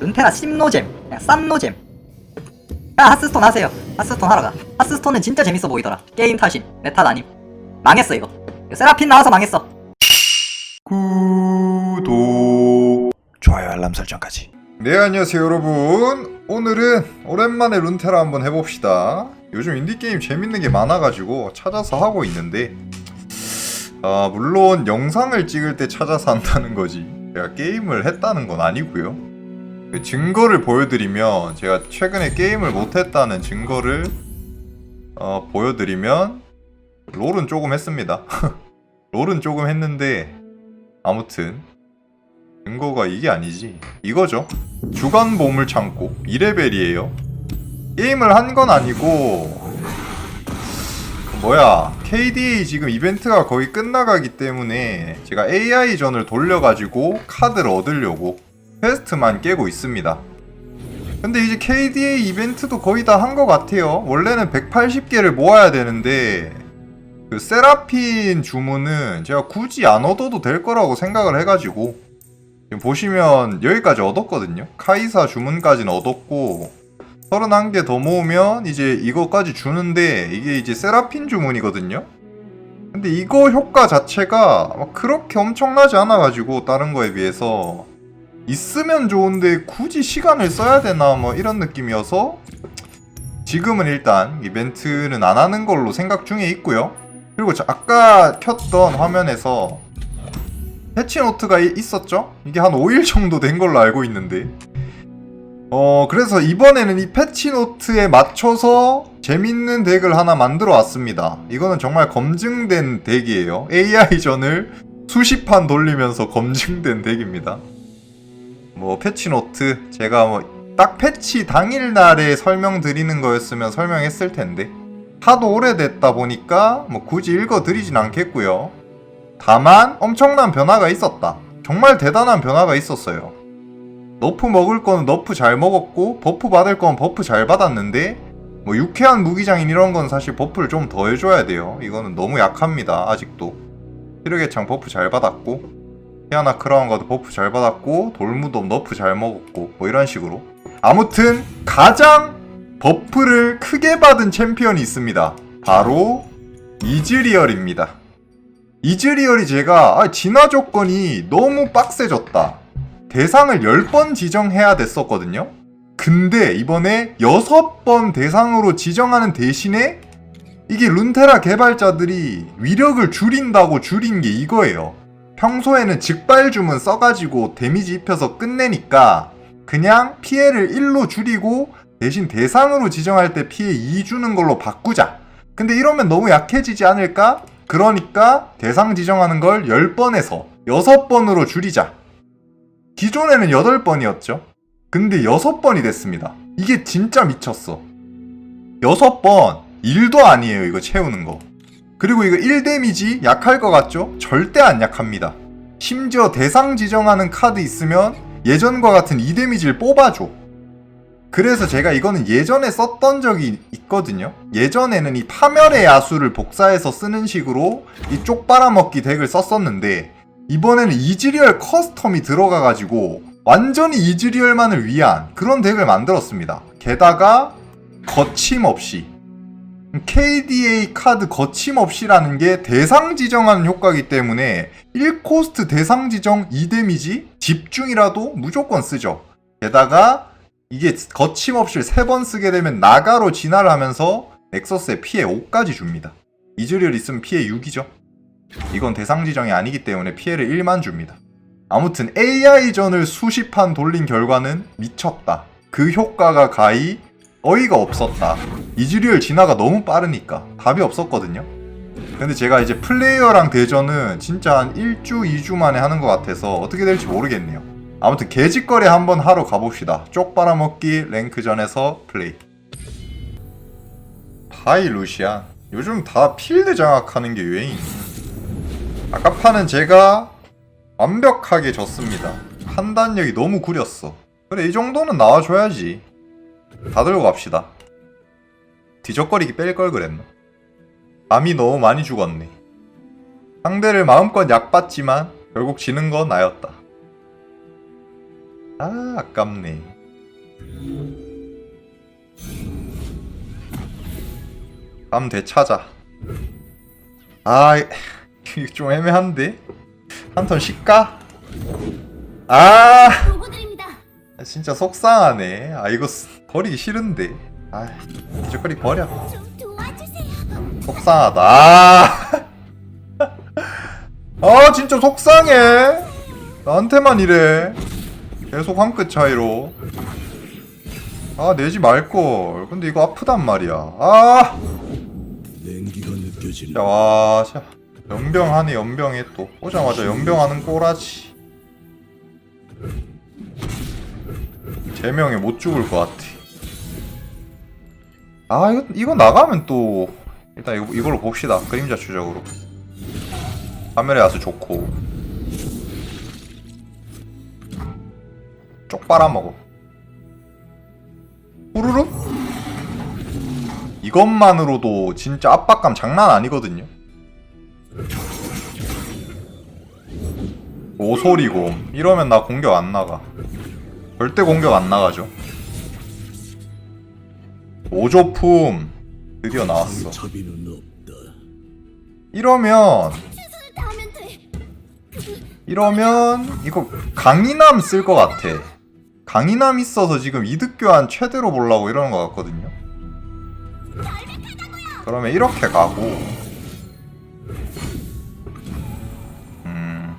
룬테라 씹노잼. 그냥 쌈노잼. 야 하스스톤 하세요. 하스스톤 하러 가. 하스스톤은 진짜 재밌어 보이더라. 게임 탓임 내 탓 아님 망했어 이거. 세라핀 나와서 망했어. 구독. 좋아요 알람 설정까지. 네 안녕하세요 여러분. 오늘은 오랜만에 룬테라 한번 해봅시다. 요즘 인디게임 재밌는 게 많아가지고 찾아서 하고 있는데 아 물론 영상을 찍을 때 찾아서 한다는 거지. 제가 게임을 했다는 건 아니고요 그 증거를 보여드리면 제가 최근에 게임을 못했다는 증거를 어, 보여드리면 롤은 조금 했습니다. 롤은 조금 했는데 아무튼 증거가 이게 아니지. 이거죠. 주간 보물 창고. 2레벨이에요. 게임을 한 건 아니고 그 뭐야. KDA 지금 이벤트가 거의 끝나가기 때문에 제가 AI전을 돌려가지고 카드를 얻으려고 퀘스트만 깨고 있습니다 근데 이제 KDA 이벤트도 거의 다 한 것 같아요 원래는 180개를 모아야 되는데 그 세라핀 주문은 제가 굳이 안 얻어도 될 거라고 생각을 해가지고 지금 보시면 여기까지 얻었거든요. 카이사 주문까지는 얻었고 31개 더 모으면 이제 이거까지 주는데 이게 이제 세라핀 주문이거든요. 근데 이거 효과 자체가 막 그렇게 엄청나지 않아가지고 다른 거에 비해서 있으면 좋은데 굳이 시간을 써야 되나 뭐 이런 느낌이어서 지금은 일단 이벤트는 안 하는 걸로 생각 중에 있고요. 그리고 저 아까 켰던 화면에서 패치노트가 이- 있었죠? 이게 한 5일 정도 된 걸로 알고 있는데 어 그래서 이번에는 이 패치노트에 맞춰서 재밌는 덱을 하나 만들어 왔습니다 이거는 정말 검증된 덱이에요 AI전을 수십 판 돌리면서 검증된 덱입니다 뭐 패치 노트 제가 뭐 딱 패치 당일 날에 설명드리는 거였으면 설명했을 텐데 하도 오래됐다 보니까 뭐 굳이 읽어드리진 않겠고요. 다만 엄청난 변화가 있었다. 정말 대단한 변화가 있었어요. 너프 먹을 거는 너프 잘 먹었고 버프 받을 건 버프 잘 받았는데 뭐 유쾌한 무기장인 이런 건 사실 버프를 좀 더 해줘야 돼요. 이거는 너무 약합니다. 아직도. 시르게창 버프 잘 받았고 히아나 크라운가도 버프 잘 받았고 돌무도 너프 잘 먹었고 뭐 이런 식으로 아무튼 가장 버프를 크게 받은 챔피언이 있습니다. 바로 이즈리얼입니다. 이즈리얼이 제가 아, 진화 조건이 너무 빡세졌다. 대상을 10번 지정해야 됐었거든요. 근데 이번에 6번 대상으로 지정하는 대신에 이게 룬테라 개발자들이 위력을 줄인다고 줄인 게 이거예요. 평소에는 직발 주문 써가지고 데미지 입혀서 끝내니까 그냥 피해를 1로 줄이고 대신 대상으로 지정할 때 피해 2 주는 걸로 바꾸자. 근데 이러면 너무 약해지지 않을까? 그러니까 대상 지정하는 걸 10번에서 6번으로 줄이자. 기존에는 8번이었죠. 근데 6번이 됐습니다. 이게 진짜 미쳤어. 6번 1도 아니에요, 이거 채우는 거. 그리고 이거 1 데미지 약할 것 같죠? 절대 안 약합니다. 심지어 대상 지정하는 카드 있으면 예전과 같은 2 데미지를 뽑아줘. 그래서 제가 이거는 예전에 썼던 적이 있거든요. 예전에는 이 파멸의 야수를 복사해서 쓰는 식으로 이 쪽빨아먹기 덱을 썼었는데 이번에는 이즈리얼 커스텀이 들어가가지고 완전히 이즈리얼만을 위한 그런 덱을 만들었습니다. 게다가 거침없이 KDA 카드 거침없이라는 게 대상 지정하는 효과이기 때문에 1코스트 대상 지정 2데미지 집중이라도 무조건 쓰죠. 게다가 이게 거침없이 3번 쓰게 되면 나가로 진화를 하면서 넥서스에 피해 5까지 줍니다. 이즈리얼 있으면 피해 6이죠. 이건 대상 지정이 아니기 때문에 피해를 1만 줍니다. 아무튼 AI전을 수십 판 돌린 결과는 미쳤다. 그 효과가 가히 어이가 없었다. 이즈리얼 진화가 너무 빠르니까 답이 없었거든요. 근데 제가 이제 플레이어랑 대전은 진짜 한 1주, 2주 만에 하는 것 같아서 어떻게 될지 모르겠네요. 아무튼 개짓거리 한번 하러 가봅시다. 쪽 빨아먹기 랭크전에서 플레이. 하이 루시안. 요즘 다 필드 장악하는 게 유행이네. 아까 판은 제가 완벽하게 졌습니다. 판단력이 너무 구렸어. 그래 이 정도는 나와줘야지. 다 들고 갑시다. 뒤적거리기 뺄 걸 그랬나? 감이 너무 많이 죽었네. 상대를 마음껏 약봤지만 결국 지는 건 나였다. 아 아깝네 다음 되찾아 아 이- 이거 좀 애매한데 한 턴 쉴까? 아. 진짜 속상하네 아 이거 쓰- 버리기 싫은데. 아 이쪽거리 버려. 좀 도와주세요. 속상하다. 아, 아 진짜 속상해. 나한테만 이래. 계속 한 끗 차이로. 아 내지 말걸. 근데 이거 아프단 말이야. 아! 냉기가 느껴지는 자, 와, 자, 연병하네, 연병해 또. 오자마자 연병하는 꼬라지. 제명에 못 죽을 것 같아. 아, 이거, 이거 나가면 또, 일단 이거, 이걸로 봅시다. 그림자 추적으로. 화면에 와서 좋고. 쪽 빨아먹어. 후루룩? 이것만으로도 진짜 압박감 장난 아니거든요. 오소리곰 이러면 나 공격 안 나가. 절대 공격 안 나가죠. 오조품 드디어 나왔어. 차비는 없다. 이러면. 이러면 이거 강인함 쓸 것 같아. 강인함 있어서 지금 이득 교환 최대로 보려고 이러는 것 같거든요. 그러면 이렇게 가고, 음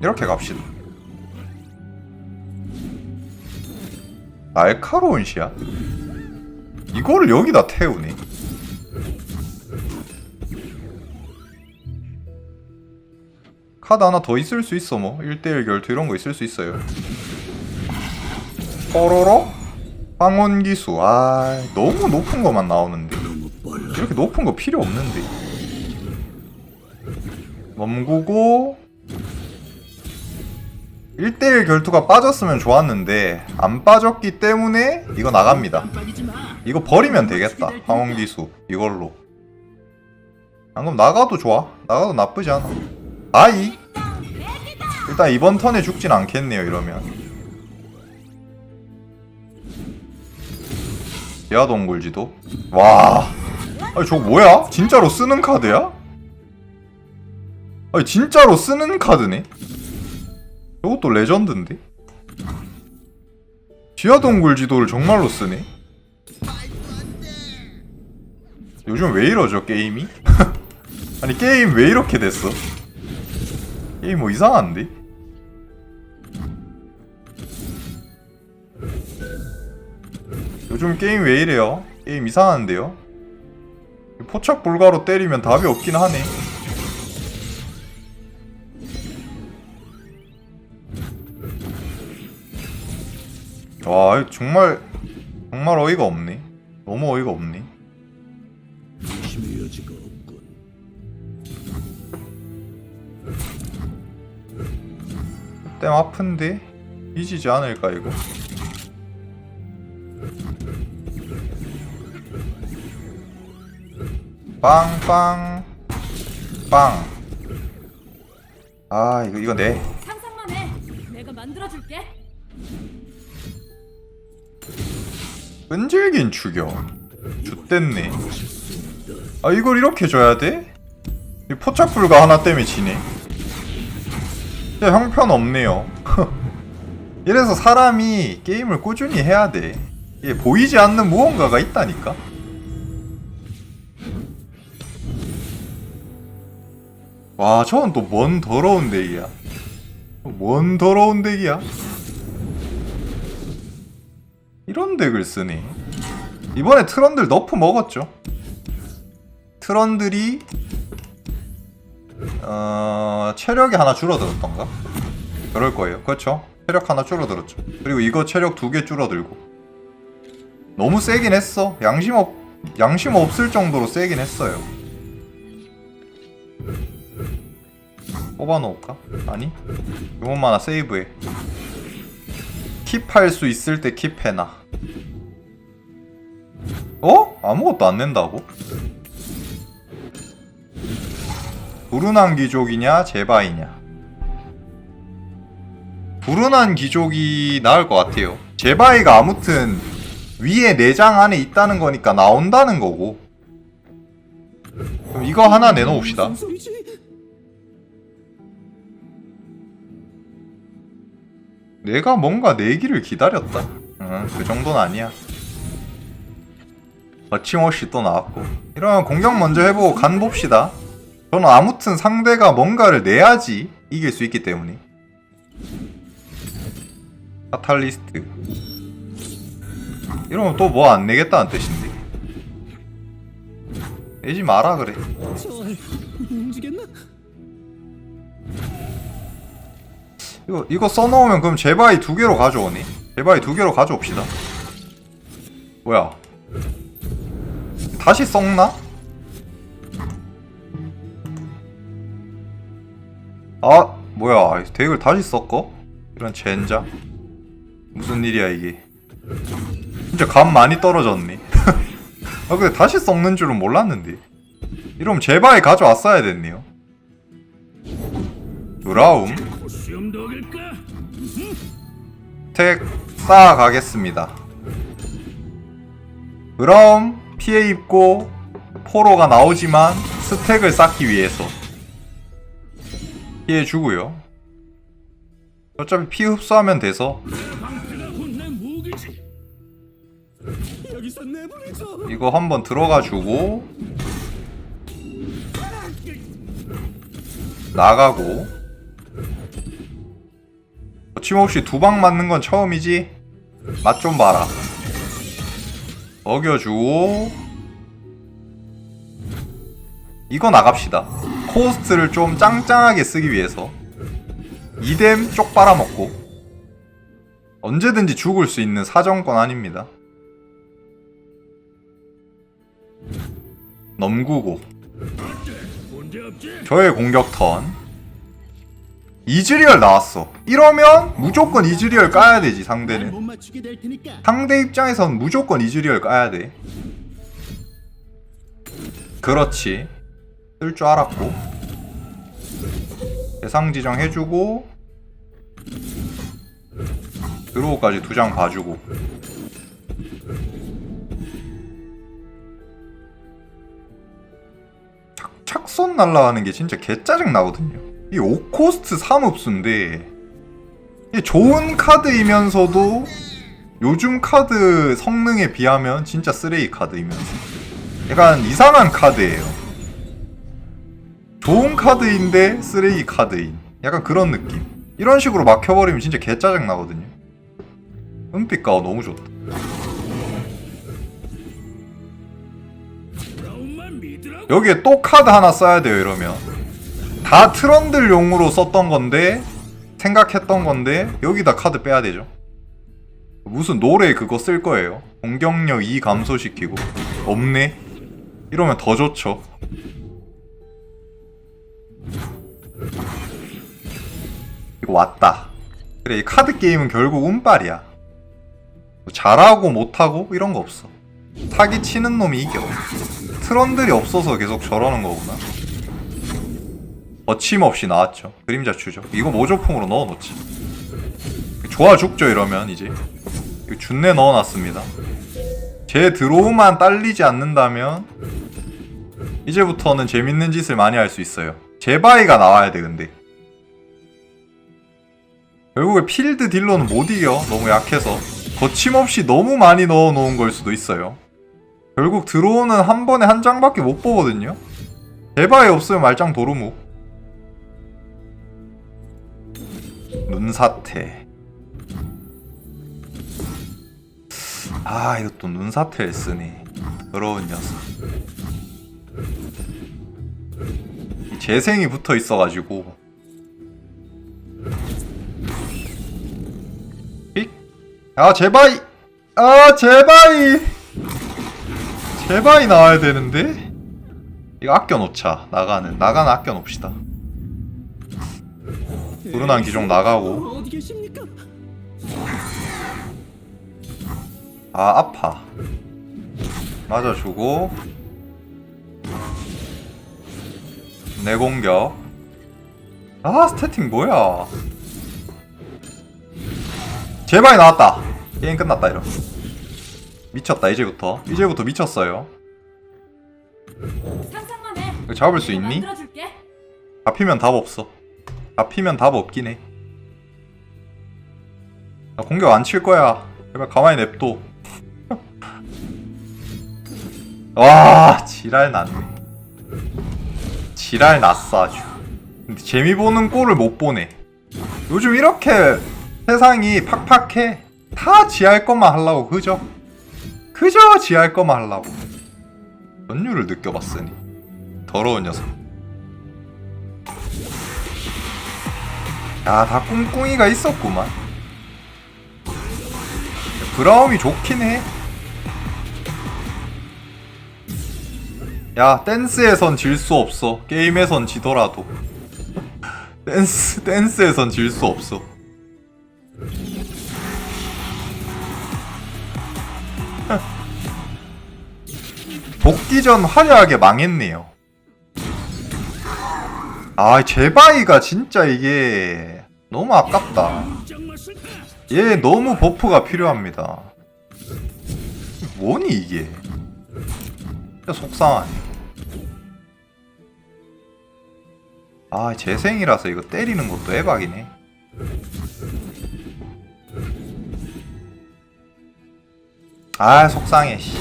이렇게 갑시다. 날카로운 시야? 이거를 여기다 태우네. 카드 하나 더 있을 수 있어 뭐. 1대1 결투 이런 거 있을 수 있어요. 뽀로로? 황혼기수. 아 너무 높은 거만 나오는데. 이렇게 높은 거 필요 없는데. 넘구고 1대1 결투가 빠졌으면 좋았는데 안 빠졌기 때문에 이거 나갑니다. 이거 버리면 되겠다. 황혼기수 이걸로. 안 그럼 나가도 좋아. 나가도 나쁘지 않아. 아이! 일단 이번 턴에 죽진 않겠네요 이러면. 지하동굴지도? 와. 아니 저거 뭐야? 진짜로 쓰는 카드야? 아니 진짜로 쓰는 카드네? 이것도 레전드인데? 지하동굴 지도를 정말로 쓰네? 요즘 왜 이러죠 게임이? 아니 게임 왜 이렇게 됐어? 게임 뭐 이상한데? 요즘 게임 왜 이래요? 게임 이상한데요? 포착 불가로 때리면 답이 없긴 하네. 와, 정말 정말 어이가 없네. 너무 어이가 없네. 힘의 여지가 없군. 땜 아픈데 잊이지 않을까 이거? 빵빵 빵. 아 이거 이거 내 상상만 해. 내가 만들어 줄게. 끈질긴 추격. 좆됐네. 아 이걸 이렇게 줘야 돼? 이 포착 불가 하나 때문에 지네. 진짜 형편 없네요. 이래서 사람이 게임을 꾸준히 해야 돼. 이게 보이지 않는 무언가가 있다니까. 와, 저건 또 뭔 더러운 덱이야. 뭔 더러운 덱이야? 이런 덱을 쓰네. 이번에 트런들 너프 먹었죠. 트런들이 어 체력이 하나 줄어들었던가? 그럴 거예요. 그렇죠. 체력 하나 줄어들었죠. 그리고 이거 체력 두 개 줄어들고. 너무 세긴 했어. 양심 없 양심 없을 정도로 세긴 했어요. 뽑아놓을까? 아니? 이것만 하나 세이브해. 킵할 수 있을 때 킵해놔. 어? 아무것도 안 낸다고? 부르난 귀족이냐 제바이냐 불운한 귀족이 나을 것 같아요. 제바이가 아무튼 위에 내장 안에 있다는 거니까 나온다는 거고. 그럼 이거 하나 내놓읍시다. 내가 뭔가 내기를 기다렸다. 응, 그 정도는 아니야. 거침없이 또 나왔고. 이러면 공격 먼저 해보고 간 봅시다. 저는 아무튼 상대가 뭔가를 내야지 이길 수 있기 때문에. 카탈리스트. 이러면 또 뭐 안 내겠다는 뜻인데. 내지 마라 그래. 이거 이거 써놓으면 그럼 제바이 두 개로 가져오니? 제바이 두 개로 가져옵시다. 뭐야? 다시 썩나? 아 뭐야 덱을 다시 섞어? 이런 젠장 무슨 일이야 이게 진짜 감 많이 떨어졌네 아 근데 다시 썩는 줄은 몰랐는데 이러면 제바이 가져왔어야 됐네요 브라움 스택 쌓아가겠습니다. 그럼 피해 입고 포로가 나오지만 스택을 쌓기 위해서 피해 주고요. 어차피 피 흡수하면 돼서. 이거 한번 들어가 주고 나가고 거침없이 두방 맞는 건 처음이지? 맛 좀 봐라. 먹여주고 이거 나갑시다. 코스트를 좀 짱짱하게 쓰기 위해서. 이뎀 쪽 빨아먹고. 언제든지 죽을 수 있는 사정권 아닙니다. 넘구고? 저의 공격 턴 이즈리얼 나왔어. 이러면 무조건 이즈리얼 까야 되지 상대는. 상대 입장에선 무조건 이즈리얼 까야 돼. 그렇지. 쓸 줄 알았고. 대상 지정 해주고. 드로우까지 두 장 봐주고. 착, 착손 날라가는 게 진짜 개짜증 나거든요 이 5코스트 3흡수인데 이게 좋은 카드이면서도 요즘 카드 성능에 비하면 진짜 쓰레기 카드이면서 약간 이상한 카드예요. 좋은 카드인데 쓰레기 카드인 약간 그런 느낌. 이런 식으로 막혀버리면 진짜 개짜증 나거든요. 은빛가오 너무 좋다. 여기에 또 카드 하나 써야 돼요 이러면 다 트런들용으로 썼던 건데 생각했던 건데 여기다 카드 빼야 되죠. 무슨 노래 그거 쓸 거예요? 공격력 2 감소시키고. 없네? 이러면 더 좋죠. 이거 왔다. 그래 이 카드 게임은 결국 운빨이야. 뭐 잘하고 못하고 이런 거 없어. 사기 치는 놈이 이겨. 트런들이 없어서 계속 저러는 거구나. 거침없이 나왔죠. 그림자 추죠. 이거 모조품으로 넣어놓지. 좋아 죽죠 이러면 이제. 이거 준내 넣어놨습니다. 제 드로우만 딸리지 않는다면 이제부터는 재밌는 짓을 많이 할 수 있어요. 제바이가 나와야 돼 근데. 결국에 필드 딜러는 못 이겨. 너무 약해서. 거침없이 너무 많이 넣어놓은 걸 수도 있어요. 결국 드로우는 한 번에 한 장밖에 못 보거든요. 대바에 없으면 말짱 도루묵. 눈사태. 아 이것도 눈사태를 쓰네. 더러운 녀석. 이 재생이 붙어 있어가지고. 삑. 아 제바이. 아 제바이. 제바이 나와야 되는데 이거 아껴놓자 나가는 나가는 아껴놓읍시다 불운한 기종 나가고? 아 아파. 맞아주고. 내 공격. 아 스태팅 뭐야? 제발 나왔다. 게임 끝났다 이러 미쳤다 이제부터. 이제부터 미쳤어요. 잡을 수 있니? 잡히면 답 없어 잡히면 답 없긴 해. 나 공격 안 칠 거야. 제발 가만히 냅둬. 와 지랄 났네. 지랄 났어 아주. 근데 재미 보는 꼴을 못 보네. 요즘 이렇게 세상이 팍팍해. 다 지할 것만 하려고 그죠? 그저 지할 것만 하려고. 전율을 느껴봤으니. 더러운 녀석 야, 다 꿍꿍이가 있었구만. 브라움이 좋긴 해. 야, 댄스에선 질 수 없어. 게임에선 지더라도. 댄스, 댄스에선 질 수 없어. 복귀 전 화려하게 망했네요. 아, 제바이가 진짜 이게 너무 아깝다. 얘 너무 버프가 필요합니다. 뭐니 이게? 속상하네. 아, 재생이라서 이거 때리는 것도 해박이네. 아, 속상해. 씨.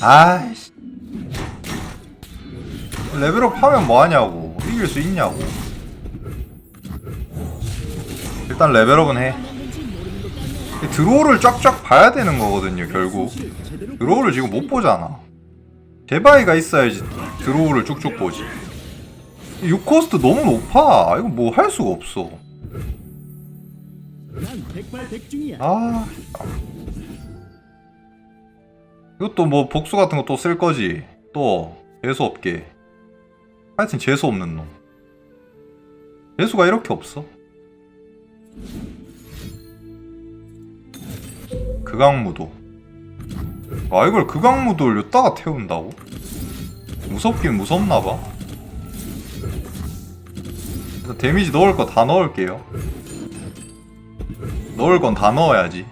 아, 씨. 레벨업 하면 뭐 하냐고. 이길 수 있냐고. 일단 레벨업은 해. 드로우를 쫙쫙 봐야 되는 거거든요, 결국. 드로우를 지금 못 보잖아. 제바이가 있어야지 드로우를 쭉쭉 보지. 6코스트 너무 높아. 이거 뭐 할 수가 없어. 아. 이것도 뭐 복수 같은 거 또 쓸 거지. 또 재수 없게. 하여튼 재수 없는 놈. 재수가 이렇게 없어. 극악무도. 아 이걸 극악무도를 여기다가 태운다고? 무섭긴 무섭나봐. 데미지 넣을 거 다 넣을게요. 넣을 건 다 넣어야지.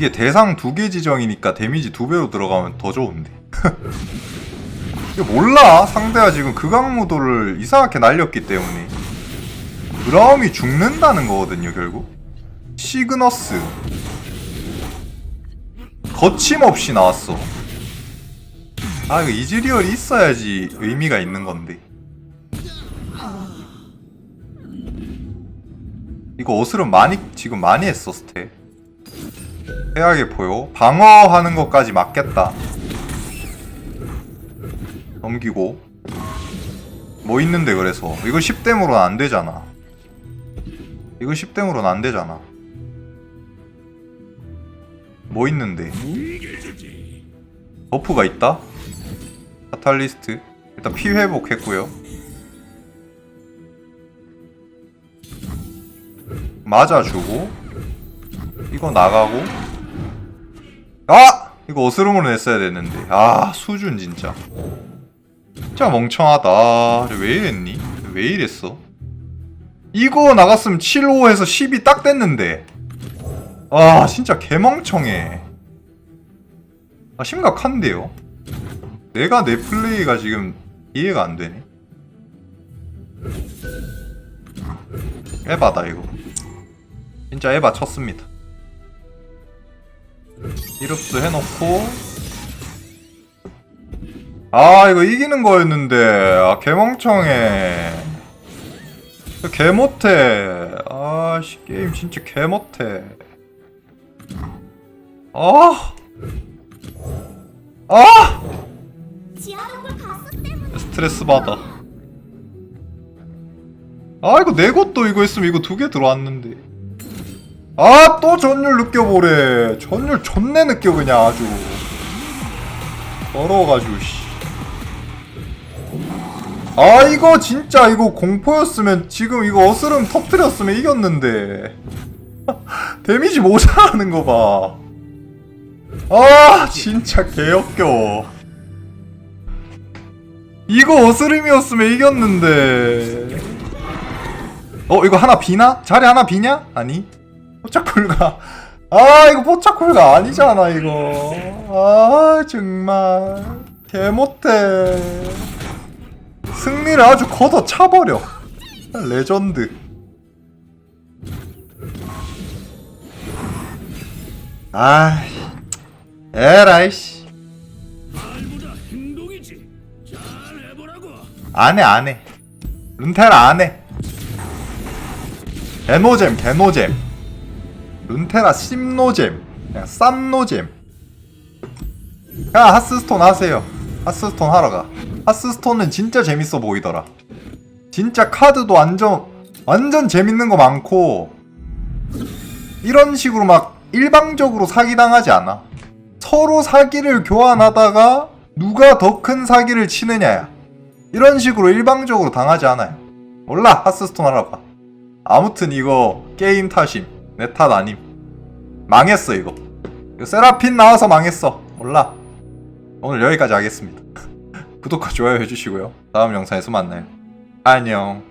이게 대상 두 개 지정이니까 데미지 두 배로 들어가면 더 좋은데. 몰라. 상대가 지금 극악무도를 이상하게 날렸기 때문에. 브라움이 죽는다는 거거든요, 결국. 시그너스. 거침없이 나왔어. 아, 이거 이즈리얼이 있어야지 의미가 있는 건데. 이거 어스름 많이 지금 많이 했어 스택 보여. 방어하는 것까지 맞겠다. 넘기고. 뭐 있는데 그래서? 이거 10댐으로는 안 되잖아. 이거 10댐으로는 안 되잖아. 뭐 있는데. 버프가 있다? 카탈리스트. 일단 피 회복했고요. 맞아주고. 이거 나가고 아! 이거 어스름으로 냈어야 됐는데 아 수준 진짜 진짜 멍청하다 아, 왜 이랬니? 왜 이랬어? 이거 나갔으면 7, 5에서 10이 딱 됐는데 아 진짜 개멍청해 아 심각한데요? 내가 내 플레이가 지금 이해가 안 되네 에바다 이거 진짜 에바 쳤습니다 이룹스 해놓고 아 이거 이기는 거였는데 아 개멍청해 개못해 아씨 게임 진짜 개못해 아 아! 스트레스 받아. 아 이거 내 것도 이거 했으면 이거 두 개 들어왔는데. 아 또 전율 느껴보래. 전율 존내 느껴 그냥 아주. 더러워가지고 씨. 아 이거 진짜 이거 공포였으면 지금 이거 어스름 터트렸으면 이겼는데. 데미지 모자라는 거 봐. 아 진짜 개역겨워. 이거 어스름이었으면 이겼는데 어 이거 하나 비나? 자리 하나 비냐? 아니 포차콜가. 아 이거 포차콜가 아니잖아 이거. 아 정말. 개못해. 승리를 아주 걷어 차버려. 레전드. 아 에라이씨. 안해 안해. 룬테라 안해. 개노잼 개노잼 룬테라 씹노잼. 그냥 쌈노잼. 야 하스스톤 하세요. 하스스톤 하러가. 하스스톤은 진짜 재밌어 보이더라. 진짜 카드도 완전 완전 재밌는 거 많고 이런 식으로 막 일방적으로 사기당하지 않아. 서로 사기를 교환하다가 누가 더 큰 사기를 치느냐야. 이런 식으로 일방적으로 당하지 않아요. 몰라 하스스톤 하러 가. 아무튼 이거 게임 탓임 내 탓 아님. 망했어 이거. 이거 세라핀 나와서 망했어. 몰라. 오늘 여기까지 하겠습니다. 구독과 좋아요 해주시고요. 다음 영상에서 만나요. 안녕.